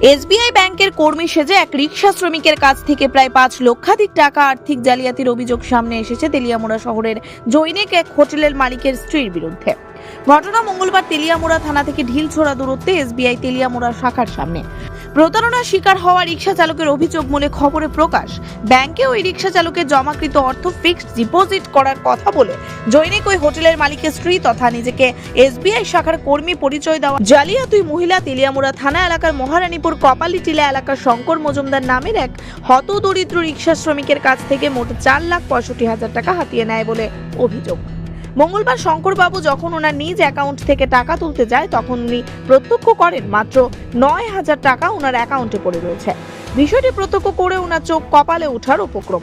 SBI ব্যাংকের কর্মী সেজে এক রিক্সা শ্রমিকের কাছ থেকে প্রায় পাঁচ লক্ষাধিক টাকা আর্থিক জালিয়াতির অভিযোগ সামনে এসেছে তেলিয়ামোড়া শহরের জৈনিক এক হোটেলের মালিকের স্ত্রীর বিরুদ্ধে। ঘটনা মঙ্গলবার তেলিয়ামোড়া থানা থেকে ঢিলছোড়া দূরত্বে এসবিআই তেলিয়ামোড়া শাখার সামনে। প্রতারণার শিকার হওয়া রিক্সা চালকের অভিযোগ মূলে খবরে প্রকাশ। ব্যাংকে ওই রিক্সা চালকের জমাকৃত অর্থ ফিক্সড ডিপোজিট করার কথা বলে জৈনিক ওই হোটেলের মালিকের স্ত্রী তথা নিজেকে এসবিআই শাখার কর্মী পরিচয় দেওয়া। জালিয়াতুই মহিলা তেলিয়ামুড়া থানা এলাকার মহারানীপুর কপালি টিলা এলাকার শঙ্কর মজুমদার নামের এক হতদরিদ্র রিক্সা শ্রমিকের কাছ থেকে মোট চার লাখ পঁয়ষট্টি হাজার টাকা হাতিয়ে নেয় বলে অভিযোগ। মঙ্গলবার শঙ্করবাবু যখন ওনার নিজ অ্যাকাউন্ট থেকে টাকা তুলতে যায়, তখন উনি প্রত্যক্ষ করেন মাত্র নয় হাজার টাকা ওনার অ্যাকাউন্টে পড়ে রয়েছে। বিষয়টি প্রত্যক্ষ করে ওনার চোখ কপালে ওঠার উপক্রম।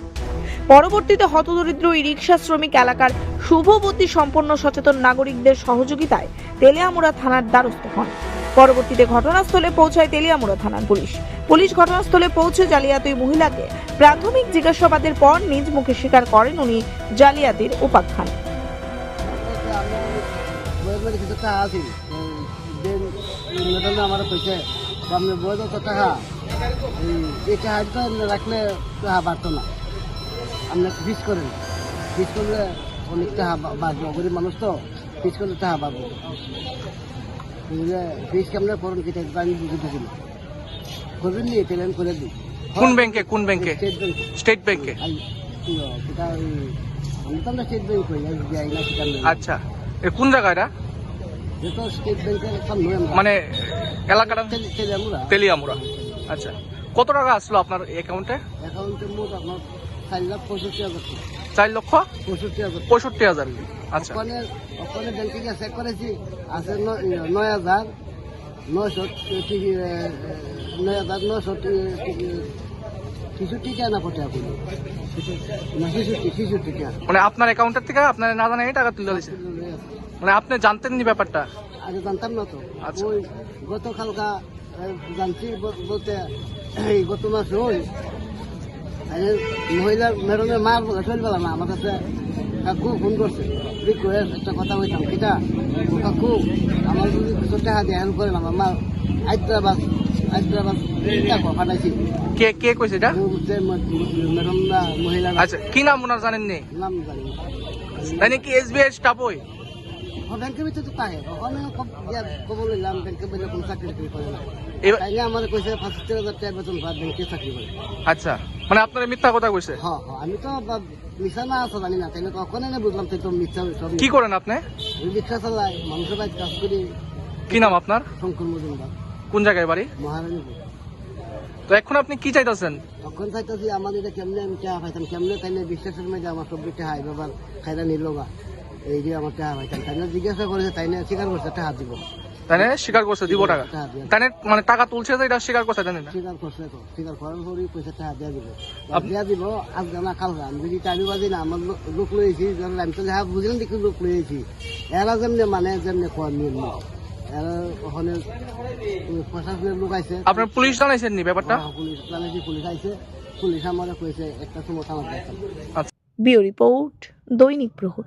পরবর্তীতে হতদরিদ্র ওই রিক্সা শ্রমিক এলাকার শুভবুদ্ধি সম্পন্ন সচেতন নাগরিকদের সহযোগিতায় তেলিয়ামুড়া থানার দ্বারস্থ হন। পরবর্তীতে ঘটনাস্থলে পৌঁছায় তেলিয়ামুড়া থানার পুলিশ। পুলিশ ঘটনাস্থলে পৌঁছে জালিয়াতি মহিলাকে প্রাথমিক জিজ্ঞাসাবাদের পর নিজ মুখে স্বীকার করেন উনি জালিয়াতির উপাখ্যান। বইয়ের কিছু টাকা আছে। মেডাল আমার কইছে আপনার বই তো টাকা। এই টাকাটা রাখলে টাকা বাড়তো না। আপনি ফিস করেন। ফিস করলে অনেক টাকা বা- বাড়বে গরিব মানুষ তো ফিস করলে টাকা বাড়বে বুঝলে? ফিস কেমন করেন কেটে আমি বুঝে বুঝি না। করবেন নি পেলেন করে দিই কোন ব্যাংকে কোন ব্যাংকে? State bank. স্টেট ব্যাংকে। আমি তো আমরা স্টেট ব্যাংক করি। আচ্ছা। এ কোন জায়গা মানে এলাকাটা? তেল- তেলিয়ামুড়া তেলিয়ামুড়া। আচ্ছা। কত টাকা আসলো আপনার অ্যাকাউন্টে অ্যাকাউন্টে মোট আপনার চার লাখ পঁয়ষট্টি হাজার টাকা। চার লক্ষ? পঁয়ষট্টি হাজার। পঁয়ষট্টি হাজার। আচ্ছা। ওখানে ওখানে ব্যাংকে চেক করেছি আছে ইয়ে, নয় হাজার নয়শো নয় হাজার নয়শো মানে আপনার অ্যাকাউন্টের থেকে আপনার না জানা টাকা তুলে দিয়েছে। মানে আপনি জানতেন নি ব্যাপারটা? আগে জানতাম না তো। আচ্ছা। ওই গতকালকা জানছি বলতে এই গত মাসে ওই আরে মহিলা ম্যাডামের মা চলবেলা না আমার কাছে কাকু ফোন করছে। রিকোয়েস্ট একটা কথা বলতাম কিটা? কাকু আমার যদি কিছু টাকা দিয়ে হেল্প করেন আমার হায়দ্রাবাদ হায়দ্রাবাদ পাঠাইছি। কে কে কইছে এটা? ম্যাডাম না মহিলা আচ্ছা কি নাম ওনার জানেন নি নাম জানি না। তাই নাকি এসবিআই স্টাফ ওই? ব্যাংকের ভিতরে তো তাহে ওখানে খবর নিলাম ব্যাংকের ভিতরে কোনো চাকরি টাকরি করে না। তাইলে আমার কইছে পঁচাত্তর হাজার টাকা বেতন পায় ব্যাংকে চাকরি করে আচ্ছা মানে আপনার মিথ্যা কথা কইছে? হ্যাঁ হ্যাঁ আমি তো বা- না আছে জানি না। তাইলে কখন না বুঝলাম তো মিথ্যা সব কি করেন আপনি? রিক্সা চালাই মানুষের বাড়ি কাজ করি। কি নাম আপনার? শঙ্কর মজুমদার। কোন জায়গায় বাড়ি? মহারানীপুর। তো এখন আপনি কি চাইতেছেন? তখন চাইতেছি আমাদের কেমনে আমি টাকা পাইতাম কেমনে তাইলে বিশ্বাসের মধ্যে আমার সব টাকা এবার খাইরা নিল এই যে আমার টাকা পাইতাম তাইলে জিজ্ঞাসা করেছে তাইলে স্বীকার করছে টাকা দিব। তাই না? স্বীকার করছে দিব টাকা। তাই না? মানে টাকা তুলছে যে এটা স্বীকার করছে জানেন না? স্বীকার করছে তো। স্বীকার করার পরই পয়সা টাকা দিয়ে দিব আপ- দিয়া দিব আজ জানা কাল আমি যদি টাইমি বাজি না আমার লো- লোক লইছি আমি তো যা বুঝলাম দেখি লোক লইছি এরা যেমনি মানে যেমনি কর নিয়ম এরা ওখানে প্রশাসনের লোক আইছে। আপনার পুলিশ জানাইছেন নি ব্যাপারটা? হ্যাঁ, পুলিশ জানাইছি পুলিশ আইছে। পুলিশ আমার কইছে একটা সময় দেখতাম ব্যুরো রিপোর্ট দৈনিক প্রহর।